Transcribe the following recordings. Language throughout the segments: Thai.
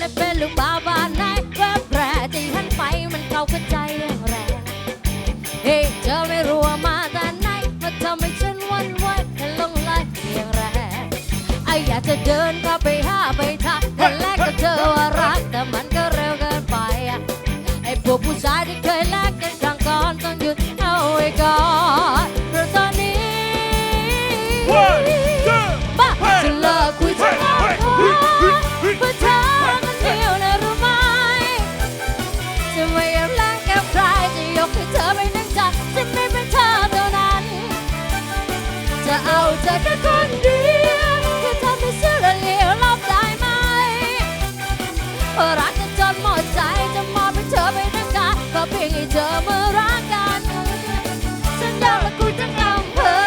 ได้เป็นลูกบ้าบ้านไหนแวบแรใจหันไปมันเข้ากับใจแรงแรงเฮ้เธอไม่รู้ว่ามาแต่ไหนมาทำให้ฉันวันไหวและลงไหลเพียงแรงไออยากจะเดินเข้าไปหาไปทักแต่แรกก็เจอว่ารักแต่มันก็เร็วเกินไปไอพวกผู้ชายที่เคยแลก นจนหมดใจจะมอบให้เธอไปทั้งกายก็เพียงให้เธอมารักกันฉันยอมและคุยทั้งอำเภอ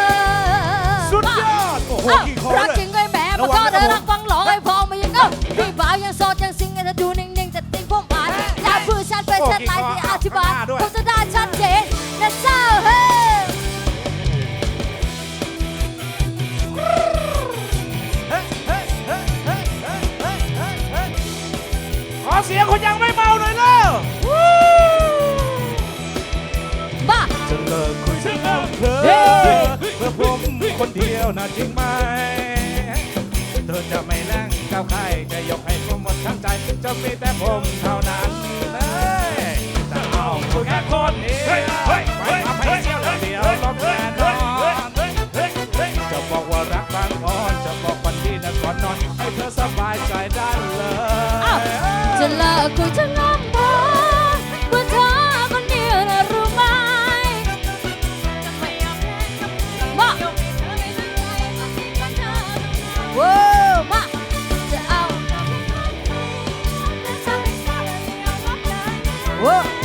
สุดยอดโอ้โหเอ้ากี่คอรักเลยจริงไอ้แหม่มาก็เธอรักฟังหลอกไอ้พอมายังเอ้าพี่บ่าวยังโสดยังซิงให้เธอดูนิ่งๆจะติ้งผมอ่านจะพูดชัดเป็นชัดหลายที่อธิบาย เสียงคนยังไม่เมาหน่อยเร็วบ้าจะเลิกคุยทั้งอำเภอเฮ้ยเพื่อผมคนเดียวนะจริงไหมเธอจะไม่แล้งกับใครจะยกให้ผมหมดทั้งใจจะมีแต่ผมเท่านั้นเลยจะเอาคุยแค่คนเดียวไปทำให้เสียวเดียวลบแน่นอนจะบอกว่ารักบางอ่อนจะบอกวันที่นครนอนให้เธอสบายใจ 哦。